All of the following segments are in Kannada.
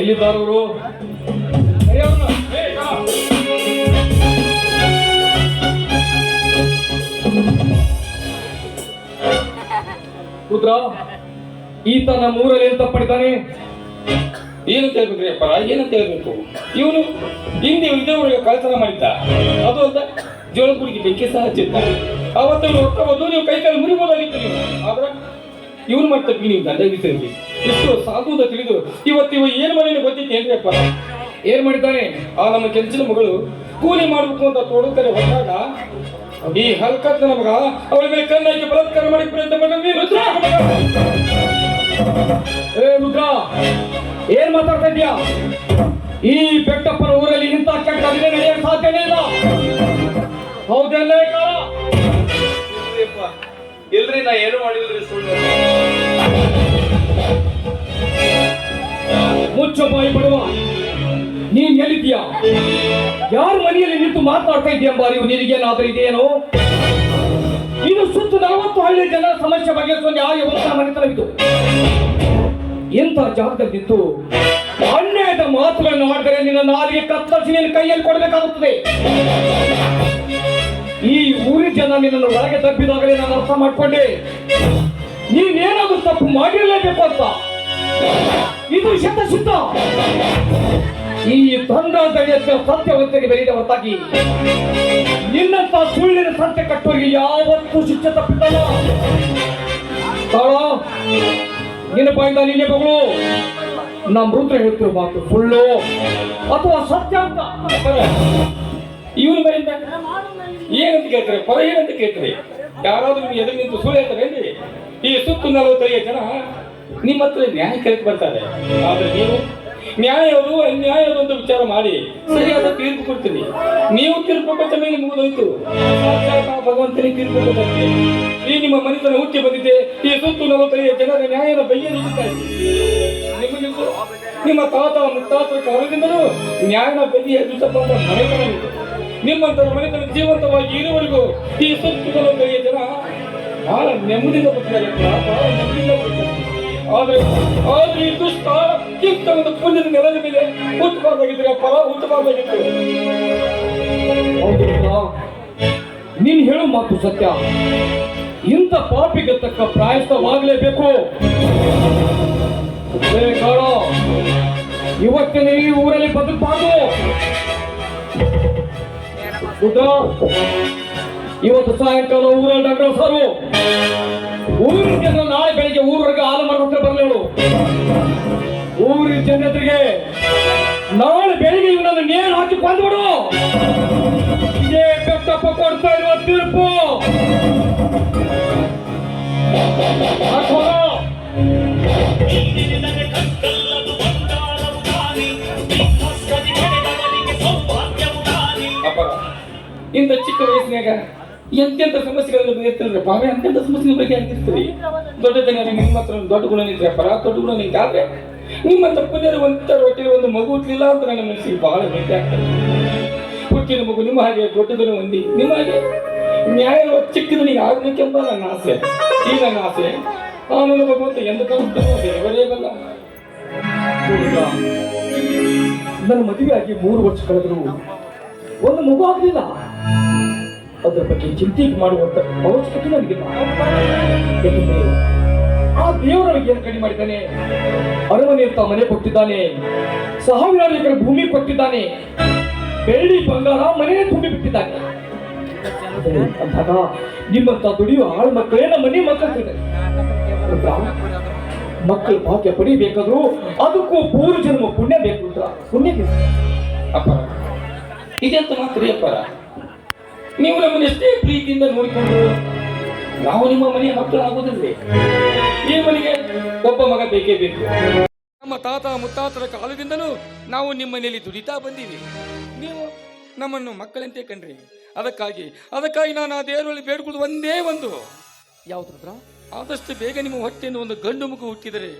ಎಲ್ಲಿದ್ದಾರವರು? ಪುತ್ರ ಈತ ನಮ್ಮೂರಲ್ಲಿ ಎಂತ ಪಡಿತಾನೆ. ಏನು ಕೇಳ್ಬೇಕ್ರಿ ಅಪ್ಪ ಏನಂತ ಹೇಳ್ಬೇಕು? ಇವನು ಹಿಂದೆ ಇದೇವರೆಗೆ ಕಳ್ತನ ಮಾಡಿದ್ದ. ಅದು ಅಲ್ಲ ಜೋಳಪುರಿಗೆ ಬೆಂಕಿ ಸಹ ಹಚ್ಚಿದ್ದ. ಅವತ್ತು ಹೊತ್ತ ಬಂದು ನೀವು ಕೈ ಕಾಲು ಮುರಿಬೋದಾಗಿತ್ತು ನೀವು. ಆದ್ರೆ ಇವನು ತಪ್ಪಿಗೆ ನೀವು ದಂಡ ಬಿಸಿರಿ ಇಷ್ಟು ಅಂತ ತಿಳಿದು ಇವತ್ತು ಇವ ಏನ್ ಮಾಡಿ ಗೊತ್ತಿತ್ತು ಏನ್ರಿ ಅಪ್ಪ? ಏನ್ ಮಾಡಿದ್ದಾನೆ? ಆ ನಮ್ಮ ಕೆಂಚಿನ ಮಗಳು ಕೂಲಿ ಮಾಡ್ಬೇಕು ಅಂತ ತೋಡುತ್ತಾರೆ ಹೊರಟಾಗ, ಈ ಹಲ್ಕತ್ ನಮಗ ಅವಳ ಮೇಲೆ ಕಣ್ಣಾಕಿ ಬಲಾತ್ಕಾರ ಮಾಡಿ ಪ್ರಯತ್ನ ಮಾಡಿದ್ವಿ ಏ, ರುದ್ರ! ಏನ್ ಮಾತಾಡ್ತಾ ಇದ್ಯಾ ಈ ಬೆಟ್ಟಪ್ಪನ ಊರಲ್ಲಿ ಇಂಥ ಕೆಟ್ಟ ನಡೆಯಕ್ಕೆ ಸಾಧ್ಯನೇ ಇಲ್ಲ. ಇಲ್ರಿ ನಾ ಏನು ಮಾಡಿಲ್ರಿ ಸುಳ್ಳು? ಮುಚ್ಚ ಬಾಯಿ ಬಡವ, ನೀನ್ ಎಲ್ಲಿದ್ಯಾ ಯಾರ ಮನೆಯಲ್ಲಿ ನಿಂತು ಮಾತನಾಡ್ತಾ ಇದೆಯಾ ಬಾರಿ ನಿನಗೇನಾದ್ರೂ ಇದೆಯೇನೋ? ಇದು ಸುತ್ತ ನಲವತ್ತು ಹಳ್ಳಿ ಜನರ ಸಮಸ್ಯೆ ಬಗ್ಗೆ ಯಾವ ವ್ಯವಸ್ಥೆ ಮನೆತನವಿದು ಎಂತ ಜಾಗದಲ್ಲಿ ನಿಂತು ಅನ್ಯಾಯದ ಮಾತುಗಳನ್ನು ಮಾಡಿದರೆ ನಿನ್ನ ನಾಲಿಗೆ ಕತ್ತರಿಸಿ ನಿನ್ನ ಕೈಯಲ್ಲಿ ಕೊಡಬೇಕಾಗುತ್ತದೆ. ಈ ಊರಿ ಜನ ನಿನ್ನನ್ನು ಒಳಗೆ ತಪ್ಪಿದಾಗಲೇ ನಾನು ಅರ್ಥ ಮಾಡ್ಕೊಂಡೆ. ನೀನೇನಾದ್ರೂ ತಪ್ಪು ಮಾಡಿರಲೇಬೇಕು ಅಂತ. ಇದು ಶತಸಿದ್ಧ. ಈ ತಂಡ ಸತ್ಯ ಸತ್ಯವಂತರಿಗೆ ಬೆಳೆದ ಹೊರತಾಗಿ ನಿನ್ನಂತ ಸುಳ್ಳಿನ ಸತ್ಯ ಕಟ್ಟೋರಿಗೆ ಯಾವತ್ತೂ ಶಿಕ್ಷೆ ತಪ್ಪಿದ್ದಲ್ಲ. ತಾಳ, ನಿನ್ನ ಬಾಯಿಂದ ನೀನೇ ಬಗಳು ನಮ್ಮ ರುದ್ರ ಹೇಳ್ತಿರೋ ಮಾತು ಸುಳ್ಳು. ಅಥವಾ ಸತ್ಯ ಅಂತ. ಇವನು ಬರಿಂದ ಏನಂತ ಕೇಳ್ತಾರೆ? ಪರ ಏನಂತ ಕೇಳ್ತಾರೆ? ಯಾರಾದ್ರೂ ನಿಮ್ಗೆ ಎದುರು ನಿಂತು ಸುಳ್ಳು ಹೇಳ್ತಾರೇನ್ರಿ ಈ ಸುತ್ತು ನಲವತ್ತೈದು ಜನ ನಿಮ್ಮ ಹತ್ರ ನ್ಯಾಯ ಕೇಳಕ್ ಬರ್ತಾರೆ. ಆದ್ರೆ ನೀವು ನ್ಯಾಯ ಅನ್ಯಾಯದ ಅಂತ ವಿಚಾರ ಮಾಡಿ ಸರಿಯಾದ ತೀರ್ಪು ಕೊಡ್ತೀನಿ. ನೀವು ತೀರ್ಪು ಕೊಟ್ಟ ಮೇಲೆ ಮುಗಿದೋಯ್ತು. ಭಗವಂತನಿಗೆ ತೀರ್ಪು ಕೊಡ್ತೀನಿ ಈ ನಿಮ್ಮ ಮನಿತನ ಹುಟ್ಟಿ ಬಂದಿದೆ. ಈ ಸುತ್ತು ನಲವತ್ತೈದು ಜನರ ನ್ಯಾಯದ ಬೈಯ ನಿಮ್ಮ ತಾತ ಮುತ್ತಾತ ಕಾಲದಿಂದಲೂ ನ್ಯಾಯನ ಅಂತ ಮನೆತನ ಇದೆ ನಿಮ್ಮಂತರ ಮನೆತನ ಜೀವಂತವಾಗಿ ಇರುವವರೆಗೂ ಈ ಸುತ್ತುಗಳ ಕೈಯ ಜನ ಬಹಳ ನೆಮ್ಮದಿಯಿಂದ ಬರ್ತಾರೆ ಆದ್ರೆ ಈ ದುಷ್ಟ ಒಂದು ಪುಣ್ಯದ ನೆಲದ ಮೇಲೆ ಹುಟ್ಟಬಾರ್ದಾಗಿದ್ರೆ ಫಲ ಉತ್ತಮವಾಗಿತ್ತು ನೀನು ಹೇಳೋ ಮಾತು ಸತ್ಯ. ಇಂಥ ಪಾಪಿಗೆ ತಕ್ಕ ಪ್ರಾಯಸವಾಗಲೇಬೇಕು ಇವತ್ತಿನ ಈ ಊರಲ್ಲಿ ಬದುಕಬಾರ್ದು. ಇವತ್ತು ಸಾಯಂಕಾಲ ಊರಲ್ಲಿ ಡಾಕ್ಟರ್ ಸರು ಊರಿನ ನಾಳೆ ಬೆಳಿಗ್ಗೆ ಊರವರೆಗೆ ಹಾಲು ಮಾರುತ್ತಾರೆ ಬರಲೇಳು. ಊರಿನ ಜನತೆಗೆ ನಾಳೆ ಬೆಳಿಗ್ಗೆ ಇವನನ್ನು ನೇಣು ಹಾಕಿ ಬಂದ್ಬಿಡು ಇದೇ ಕಟ್ಟಪ್ಪ ಕೊಡ್ತಾ ಇರುವ ತೀರ್ಪು. ಹಾಕೋಣ. ವಯಸ್ಸಿನಾಗ ಎಂತೆಂಥ ಸಮಸ್ಯೆಗಳನ್ನು ಬಗೆಹರಿಸ್ತಾರೆ ಬಾವೆ ಅಂತೆಂಥ ಸಮಸ್ಯೆ ಬಗೆಹರಿಸ್ತೀರಿ ದೊಡ್ಡ ಜನ ನಿಮ್ಮ ಹತ್ರ ಒಂದು ದೊಡ್ಡ ಗುಣ ನಿಂತ್ರೆ, ಪರ ದೊಡ್ಡ ಗುಣ ನಿಂತಾದ್ರೆ ನಿಮ್ಮ ತಪ್ಪದೇ ಒಂಥ ಹೊಟ್ಟೆ ಒಂದು ಮಗು ಹುಟ್ಟಲಿಲ್ಲ ಅಂತ ನನ್ನ ಮನಸ್ಸಿಗೆ ಬಹಳ ಬೇಟೆ ಆಗ್ತದೆ. ಹುಟ್ಟಿದ ಮಗು ನಿಮ್ಮ ಹಾಗೆ, ದೊಡ್ಡದನ್ನು ಹೊಂದಿ ನಿಮ್ಮ ಹಾಗೆ ನ್ಯಾಯ ಚಿಕ್ಕದನಿಗೆ ಆಗ್ಬೇಕೆಂಬ ನನ್ನ ಆಸೆ. ಈ ನನ್ನ ಆಸೆ ಆಮೇಲೆ ಭಗವಂತ ಎಂದ ಕಾಣುತ್ತಾನೋ ದೇವರೇ ಬಲ್ಲ ನನ್ನ ಮದುವೆ ಆಗಿ ಮೂರು ವರ್ಷ ಕಳೆದ್ರು ಒಂದು ಮಗು ಆಗಲಿಲ್ಲ. ಅದರ ಬಗ್ಗೆ ಚಿಂತೆ ಮಾಡುವಂತ ಅವಶ್ಯಕತೆ ನನಗೆ ಯಾಕಂದ್ರೆ ಆ ದೇವರ ಏನು ಕಡಿಮೆ ಮಾಡಿದ್ದಾನೆ? ಅರಮನೆ ಅಂತ ಮನೆ ಕೊಟ್ಟಿದ್ದಾನೆ. ಸಾವಿರಾರು ಭೂಮಿ ಕೊಟ್ಟಿದ್ದಾನೆ. ಬೆಳ್ಳಿ ಬಂಗಾರ ಮನೆ ತುಂಬಿ ಬಿಟ್ಟಿದ್ದಾನೆ. ಅಂದಾಗ ನಿಮ್ಮಂತ ದುಡಿಯುವ ಆಳು ಮಕ್ಕಳೇ ನಮ್ಮ ಮನೆ ಮಕ್ಕಳಿದ್ದಾರೆ. ಮಕ್ಕಳು ಭಾಗ್ಯ ಪಡಿಬೇಕಾದ್ರು ಅದಕ್ಕೂ ಪೂರ್ವ ಜನ್ಮ ಪುಣ್ಯ ಬೇಕು ಪುಣ್ಯ ಬೇಕು. ಅಪ್ಪ ಇದೆಂತ ಮಾತ್ರ ಅಪ್ಪರ? ನೀವು ನಮ್ಮನ್ನು ಎಷ್ಟೇ ಪ್ರೀತಿಯಿಂದ ನೋಡಿಕೊಂಡು ನಾವು ನಿಮ್ಮ ಮನೆಯ ಮಕ್ಕಳಾಗೋದಿಲ್ಲ ಈ ಮನೆಗೆ ಒಬ್ಬ ಮಗ ಬೇಕೇ ಬೇಕು. ನಮ್ಮ ತಾತ ಮುತ್ತಾತರ ಕಾಲದಿಂದಲೂ ನಾವು ನಿಮ್ಮ ಮನೆಯಲ್ಲಿ ದುಡಿತಾ ಬಂದೀವಿ. ನೀವು ನಮ್ಮನ್ನು ಮಕ್ಕಳಂತೆ ಕಂಡ್ರಿ. ಅದಕ್ಕಾಗಿ ಅದಕ್ಕಾಗಿ ನಾನು ಆ ದೇವರಲ್ಲಿ ಬೇಡ್ಕೊಳ್ಳೋದು ಒಂದೇ ಒಂದು. ಯಾವ್ದ್ರ ಆದಷ್ಟು ಬೇಗ ನಿಮ್ಮ ಹೊಟ್ಟೆಯಿಂದ ಒಂದು ಗಂಡು ಮಗು ಹುಟ್ಟಿದರೆ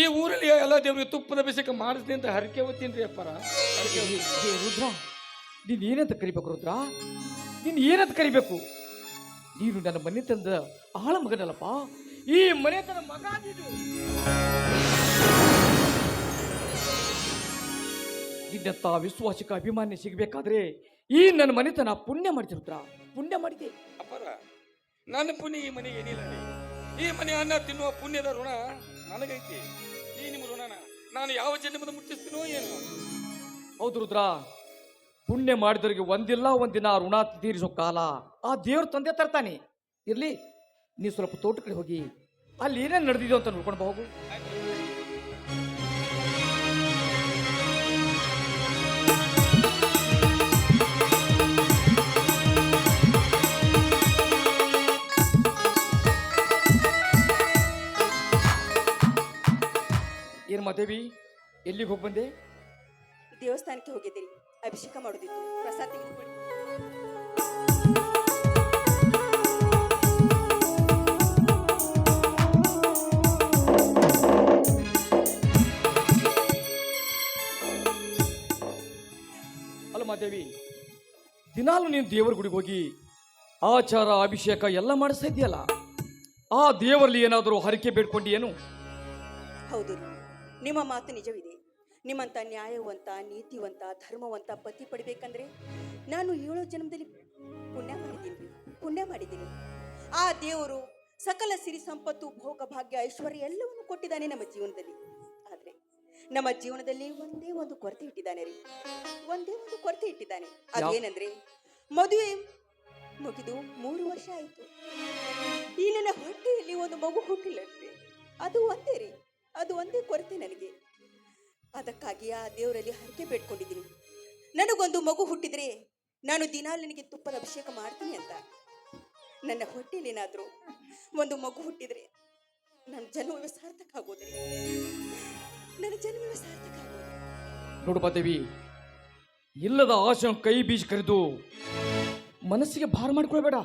ಈ ಊರಲ್ಲಿ ಎಲ್ಲ ದೇವರಿಗೆ ತುಪ್ಪದ ಬೆಸಕ ಮಾಡಿಸ್ತೀನಿ ಅಂತ ಹರಕೆ ಹೊತ್ತೀನಿ ಅಪ್ಪರ. ರುದ್ರ ನೀನು ಏನಂತ ಕರಿಬೇಕು ರುದ್ರ? ನೀನ್ ಏನಂತ ಕರಿಬೇಕು? ನೀನು ನನ್ನ ಮನೆ ತಂದ ಆಳ ಮಗನಲ್ಲಪ್ಪ ಈ ಮನೆ ತನ್ನ ಮಗ ನೀನು. ನಿನ್ನಂತ ವಿಶ್ವಾಸಿಕ ಅಭಿಮಾನಿ ಸಿಗಬೇಕಾದ್ರೆ ಈ ನನ್ನ ಮನೆತನ ಪುಣ್ಯ ಮಾಡ್ತಿರುದ್ರ ಪುಣ್ಯ ಮಾಡಿದೆ. ಅಪ್ಪರ ನನ್ನ ಪುಣ್ಯ ಈ ಮನೆ ಏನಿಲ್ಲ ರೀ. ಈ ಮನೆ ಅನ್ನ ತಿನ್ನುವ ಪುಣ್ಯದ ಋಣ ನನಗೈತಿ. ಈ ನಿಮ್ಮ ಋಣನ ನಾನು ಯಾವ ಜನ್ಮದ ಮುಟ್ಟಿಸ್ತೀನೋ ಏನು. ಹೌದು ರುದ್ರ ಪುಣ್ಯ ಮಾಡಿದವರಿಗೆ ಒಂದಿಲ್ಲ, ಒಂದಿನ ಋಣ ತೀರಿಸೋ ಕಾಲ. ಆ ದೇವ್ರ ತಂದೆ ತರ್ತಾನೆ. ಇರ್ಲಿ ನೀ ಸ್ವಲ್ಪ ತೋಟಕ್ಕೆ ಹೋಗಿ, ಅಲ್ಲಿ ಏನೇನು ನಡೆದಿದೆಯೋ ಅಂತ ನೋಡ್ಕೊಂಡು ಹೋಗು ಏನು ಮಾತೇವಿ ಎಲ್ಲಿಗೆ ಹೋಗಿ ಬಂದೆ? ದೇವಸ್ಥಾನಕ್ಕೆ ಹೋಗಿದ್ದೀರಿ. ಅಭಿಷೇಕ ಮಾಡೋದಿತ್ತು. ಪ್ರಸಾದ ತೆಗೆದುಕೊಳ್ಳಿ. ಮಾದೇವಿ ದಿನಾಲು ನೀನು ದೇವರ ಗುಡಿಗೆ ಹೋಗಿ ಆಚಾರ ಅಭಿಷೇಕ ಎಲ್ಲ ಮಾಡಿಸ್ತಾ ಇದೆಯಲ್ಲ ಆ ದೇವರಲ್ಲಿ ಏನಾದರೂ ಹರಿಕೆ ಬೇಡ್ಕೊಂಡು ಏನು ಹೌದು. ನಿಮ್ಮ ಮಾತು ನಿಜವಿದೆ. ನಿಮ್ಮಂತ ನ್ಯಾಯವಂತ ನೀತಿವಂತ ಧರ್ಮವಂತ ಪತಿ ಪಡಿಬೇಕಂದ್ರೆ ನಾನು ಏಳು ಜನ್ಮದಲ್ಲಿ ಪುಣ್ಯ ಮಾಡಿದ್ದೀನಿ ರೀ ಪುಣ್ಯ ಮಾಡಿದ್ದೀನಿ. ಆ ದೇವರು ಸಕಲ ಸಿರಿ ಸಂಪತ್ತು ಭೋಗ ಭಾಗ್ಯ ಐಶ್ವರ್ಯ ಎಲ್ಲವನ್ನು ಕೊಟ್ಟಿದ್ದಾನೆ ನಮ್ಮ ಜೀವನದಲ್ಲಿ. ಆದರೆ ನಮ್ಮ ಜೀವನದಲ್ಲಿ ಒಂದೇ ಒಂದು ಕೊರತೆ ಇಟ್ಟಿದ್ದಾನೆ ರೀ. ಒಂದೇ ಒಂದು ಕೊರತೆ ಇಟ್ಟಿದ್ದಾನೆ. ಅದೇನಂದ್ರೆ ಮದುವೆ ಮುಗಿದು ಮೂರು ವರ್ಷ ಆಯಿತು. ಈ ನನ್ನ ಹೊಟ್ಟೆಯಲ್ಲಿ ಒಂದು ಮಗು ಹುಟ್ಟಿಲ್ಲ ಅದು ಒಂದೇ ರೀ. ಅದು ಒಂದೇ ಕೊರತೆ ನನಗೆ. ಅದಕ್ಕಾಗಿ ಆ ದೇವರಲ್ಲಿ ಹರಕೆ ಬೇಡ್ಕೊಂಡಿದ್ದೀನಿ. ನನಗೊಂದು ಮಗು ಹುಟ್ಟಿದ್ರೆ ನಾನು ದಿನಾಲು ನಿನಗೆ ತುಪ್ಪದ ಅಭಿಷೇಕ ಮಾಡ್ತೀನಿ ಅಂತ. ನನ್ನ ಹೊಟ್ಟೆಯಲ್ಲಿ ಏನಾದರೂ ಒಂದು ಮಗು ಹುಟ್ಟಿದ್ರೆ ನನ್ನ ಜನ್ಮವೇ ಸಾರ್ಥಕ ಆಗೋದ್ರಿ ನನ್ನ ಜನ್ಮವೇ ಸಾರ್ಥಕ ಆಗೋದು? ನೋಡು ಮಾದೇವಿ ಇಲ್ಲದ ಆಶೆ ಕೈ ಬೀಜ ಕರೆದು ಮನಸ್ಸಿಗೆ ಭಾರ ಮಾಡ್ಕೊಳ್ಬೇಡ.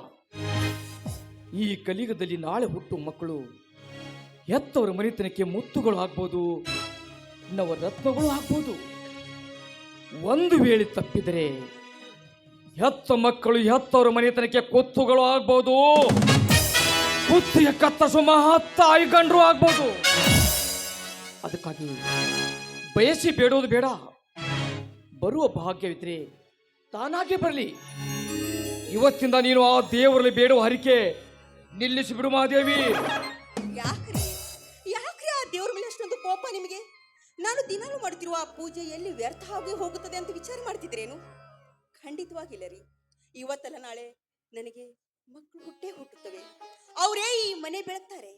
ಈ ಕಲಿಗದಲ್ಲಿ ನಾಳೆ ಹುಟ್ಟು ಮಕ್ಕಳು ಎತ್ತವರ ಮನೆತನಕ್ಕೆ ಮುತ್ತುಗಳು ಆಗ್ಬೋದು ನವರತ್ನಗಳು ಆಗ್ಬೋದು ಒಂದು ವೇಳೆ ತಪ್ಪಿದರೆ ಹೆತ್ತ ಮಕ್ಕಳು ಹೆತ್ತವರ ಮನೆತನಕ್ಕೆ ಕೊತ್ತುಗಳು ಆಗ್ಬೋದು. ಕುತ್ತಿಗೆ ಕತ್ತಸು ಮಹತ್ತ ಐಗಂಡ್ರು ಆಗ್ಬೋದು. ಅದಕ್ಕಾಗಿ ಬಯಸಿ ಬೇಡೋದು ಬೇಡ. ಬರುವ ಭಾಗ್ಯವಿದ್ರೆ ತಾನಾಗೆ ಬರಲಿ. ಇವತ್ತಿಂದ ನೀನು ಆ ದೇವರಲ್ಲಿ ಬೇಡುವ ಹರಿಕೆ ನಿಲ್ಲಿಸಿ ಬಿಡು ಮಹಾದೇವಿ. ಯಾಕ್ರಿ? ಯಾಕ್ರಿ ಆ ದೇವ್ರ ಮೇಲೆ ಅಷ್ಟೊಂದು ಕೋಪ ನಿಮಗೆ? ನಾನು ದಿನಾಲು ಮಾಡುತ್ತಿರುವ ಆ ಪೂಜೆ ಎಲ್ಲಿ ವ್ಯರ್ಥ ಆಗಿ ಹೋಗುತ್ತದೆ ಅಂತ ವಿಚಾರ ಮಾಡ್ತಿದ್ರೇನು ಖಂಡಿತವಾಗಿಲ್ಲ ರೀ ಇವತ್ತಲ್ಲ ನಾಳೆ ನನಗೆ ಮಕ್ಕಳು ಹುಟ್ಟೇ ಹುಟ್ಟುತ್ತವೆ. ಅವರೇ ಈ ಮನೆ ಬೆಳಗ್ತಾರೆ.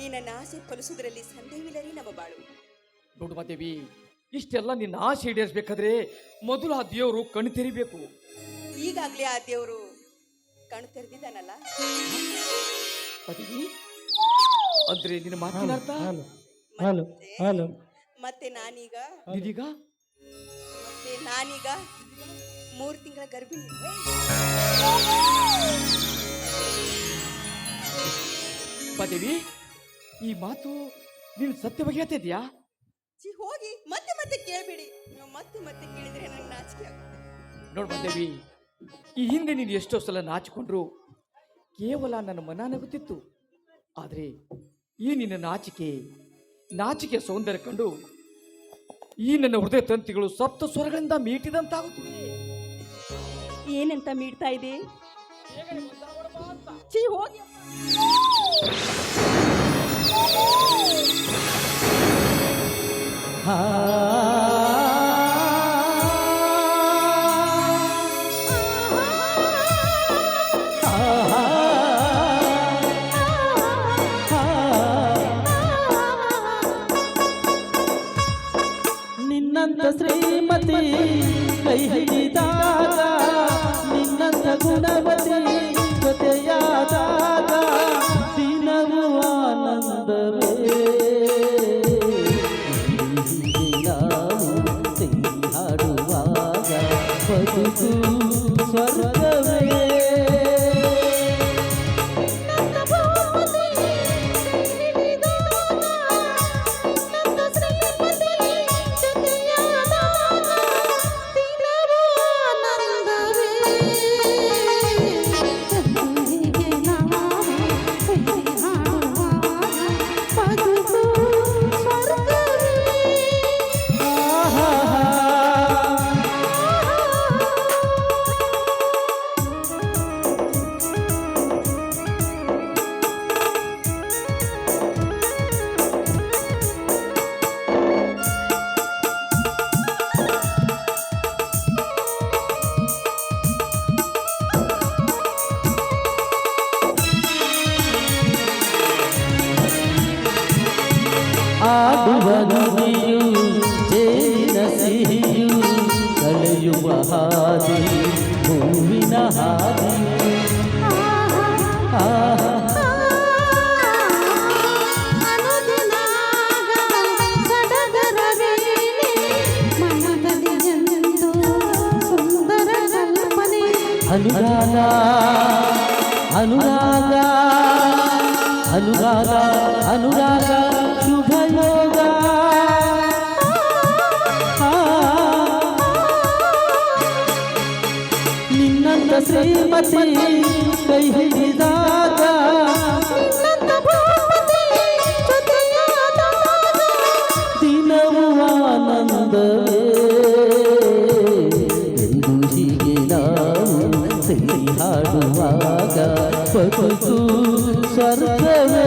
ಈ ನನ್ನ ಆಸೆ ಫಲಿಸುವುದರಲ್ಲಿ ಸಂದೇಹವಿಲ್ಲ ರೀ ನಮ್ಮ ಬಾಳು. ನೋಡುವ ದೇವಿ ಇಷ್ಟೆಲ್ಲ ನಿನ್ನ ಆಸೆ ಈಡೇರಿಸಬೇಕಾದ್ರೆ ಮೊದಲು ಆ ದೇವರು ಕಣ್ಣು ತೆರಿಬೇಕು. ಈಗಾಗಲೇ ಆ ದೇವರು ಕಣ್ಣು ತೆರೆದಿದ್ದಾನಲ್ಲ? ಪದವಿ ಅಂದ್ರೆ ನಿನ್ನ ಮಾತಿನ ಅರ್ಥ? ಮತ್ತೆ- ಮತ್ತೆ ನಾನೀಗ ಇದೀಗ? ಮತ್ತೆ ನಾನೀಗ ಮೂರು ತಿಂಗಳ ಗರ್ಭಿಣಿ. ಪದವಿ ಈ ಮಾತು ನೀನು ಸತ್ಯವಾಗಿ ಹೇಳ್ತಿದ್ಯಾ ಛೀ, ಹೋಗಿ. ಮತ್ತೆ ಮತ್ತೆ ಕೇಳಬೇಡಿ. ನೀವು ಮತ್ತೆ ಮತ್ತೆ ಕೇಳಿದ್ರೆ ನಂಗೆ ನಾಚಿಕೆ ಆಗುತ್ತೆ. ಪದವಿ ಮಹಾದೇವಿ ಈ ಹಿಂದೆ ನೀನು ಎಷ್ಟೋ ಸಲ ನಾಚಿಕೊಂಡ್ರು ಕೇವಲ ನನ್ನ ಮನ ನಗುತ್ತಿತ್ತು. ಆದರೆ ಈ ನಿನ್ನ ನಾಚಿಕೆ ನಾಚಿಕೆ ಸೌಂದರ್ಯ ಕಂಡು ಈ ನನ್ನ ಹೃದಯ ತಂತಿಗಳು ಸಪ್ತ ಸ್ವರಗಳಿಂದ ಮೀಟಿದಂತಾಗುತ್ತಿವೆ. ಏನಂತ ಮೀಡ್ತಾ ಇದೆ? ಛೀ, ಹೋಗಿ. ನಿನ್ನಂತ ಗುಣವತಿ ಕಳೆಯುವ ಹಾದಿ ಹೂವಿನ ಹಾದಿ ಶ್ರೀಮತಿ ಕೈ ಹಿಡಿದಾಗ ದಿನವೂ ಆನಂದವೇ ಎಂದು ಹೀಗೆ ನಾವು ಸೇರಿ ಹಾಡುವಾಗ ಬದುಕು ಸ್ವರ್ಗವೇ.